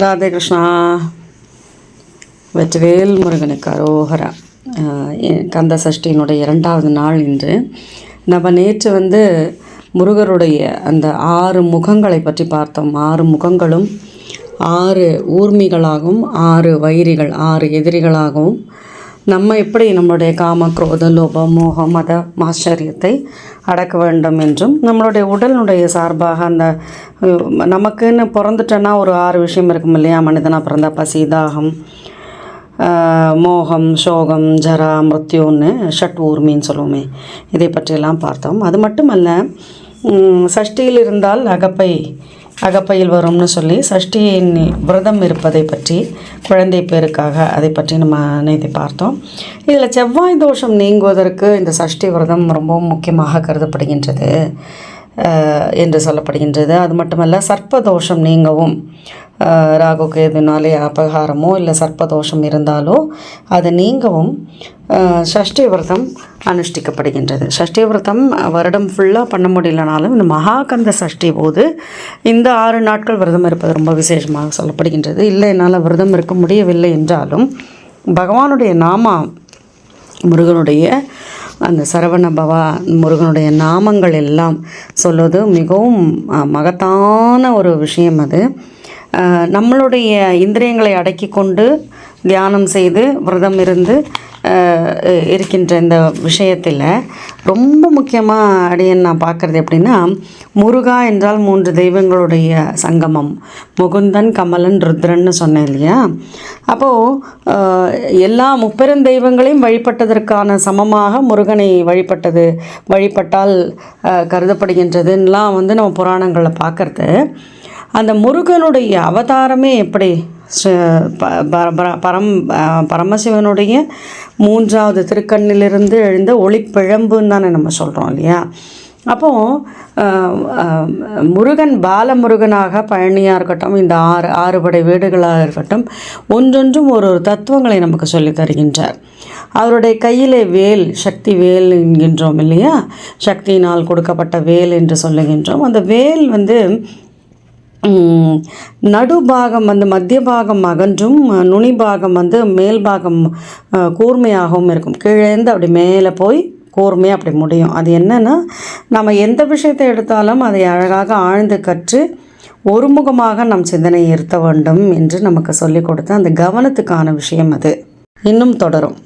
ராதே கிருஷ்ணா வெற்றிவேல் முருகனுக்கு அரோகரா. கந்த சஷ்டியினுடைய இரண்டாவது நாள் இன்று. நம்ம நேற்று வந்து முருகருடைய அந்த ஆறு முகங்களை பற்றி பார்த்தோம். ஆறு முகங்களும் ஆறு ஊர்மிகளாகவும் ஆறு வைரிகள் ஆறு எதிரிகளாகவும் நம்ம எப்படி நம்மளுடைய காம குரோத லோப மோகம் மத ஆச்சரியத்தை அடக்க வேண்டும் என்றும் நம்மளுடைய உடலினுடைய சார்பாக அந்த நமக்குன்னு பிறந்துட்டோன்னா ஒரு ஆறு விஷயம் இருக்கும் இல்லையா? மனிதனாக பிறந்தா பசி தாகம் மோகம் சோகம் ஜரா மிருத்யூன்னு ஷட் ஊர்மின்னு சொல்லுவோமே. இதை பற்றியெல்லாம் பார்த்தோம். அது மட்டுமல்ல சஷ்டியில் இருந்தால் அகப்பை அகப்பையில் வரும்னு சொல்லி சஷ்டியின் விரதம் இருப்பதை பற்றி குழந்தை பேருக்காக அதை பற்றி நம்ம நேற்று பார்த்தோம். இதில் செவ்வாய் தோஷம் நீங்குவதற்கு இந்த சஷ்டி விரதம் ரொம்பவும் முக்கியமாக கருதப்படுகின்றது. என்று சொல்லப்படுகின்றது. அது மட்டுமல்ல சர்ப்பதோஷம் நீங்கவும் ராகு கேதுனாலே அபகாரமோ இல்லை சர்ப்பதோஷம் இருந்தாலோ அது நீங்கவும் சஷ்டி விரதம் அனுஷ்டிக்கப்படுகின்றது. சஷ்டி விரதம் வருடம் ஃபுல்லாக பண்ண முடியலனாலும் இந்த மகாகந்த சஷ்டி போது இந்த ஆறு நாட்கள் விரதம் இருப்பது ரொம்ப விசேஷமாக சொல்லப்படுகின்றது. இல்லை என்னால் விரதம் இருக்க முடியவில்லை என்றாலும் பகவானுடைய நாமா முருகனுடைய அந்த சரவண பவா முருகனுடைய நாமங்கள் எல்லாம் சொல்வது மிகவும் மகத்தான ஒரு விஷயம் அது. அஹ், நம்மளுடைய இந்திரியங்களை அடக்கி கொண்டு தியானம் செய்து விரதம் இருந்து இருக்கின்ற இந்த விஷயத்தில் ரொம்ப முக்கியமாக அடியன் நான் பார்க்குறது எப்படின்னா முருகா என்றால் மூன்று தெய்வங்களுடைய சங்கமம். முகுந்தன் கமலன் ருத்ரன்னு சொன்னேன் இல்லையா? அப்போது எல்லா முப்பெரும் தெய்வங்களையும் வழிபட்டதற்கான சமமாக முருகனை வழிபட்டது வழிபட்டால் கருதப்படுகின்றதுன்னெலாம் வந்து நம்ம புராணங்களில் பார்க்குறது. அந்த முருகனுடைய அவதாரமே எப்படி? பரம் பரமசிவனுடைய மூன்றாவது திருக்கண்ணிலிருந்து எழுந்த ஒளிப்பிழம்புன்னு தானே நம்ம சொல்கிறோம் இல்லையா? அப்போது முருகன் பாலமுருகனாக பழனியாக இருக்கட்டும் இந்த ஆறு ஆறுபடை வீடுகளாக இருக்கட்டும் ஒன்றொன்றும் ஒரு ஒரு தத்துவங்களை நமக்கு சொல்லித் தருகின்றார். அவருடைய கையிலே வேல் சக்தி வேல் என்கின்றோம் இல்லையா? சக்தியினால் கொடுக்கப்பட்ட வேல் என்று சொல்லுகின்றோம். அந்த வேல் வந்து நடுபாகம் வந்து மத்திய பாகம் அகன்றும் நுனி பாகம் வந்து மேல் பாகம் கூர்மையாகவும் இருக்கும். கீழேந்து அப்படி மேலே போய் கூர்மையாக அப்படி முடியும். அது என்னென்னா நம்ம எந்த விஷயத்தை எடுத்தாலும் அதை அழகாக ஆழ்ந்து கற்று ஒருமுகமாக நம் சிந்தனையை இருத்த வேண்டும் என்று நமக்கு சொல்லிக் கொடுத்த அந்த கவனத்துக்கான விஷயம் அது. இன்னும் தொடரும்.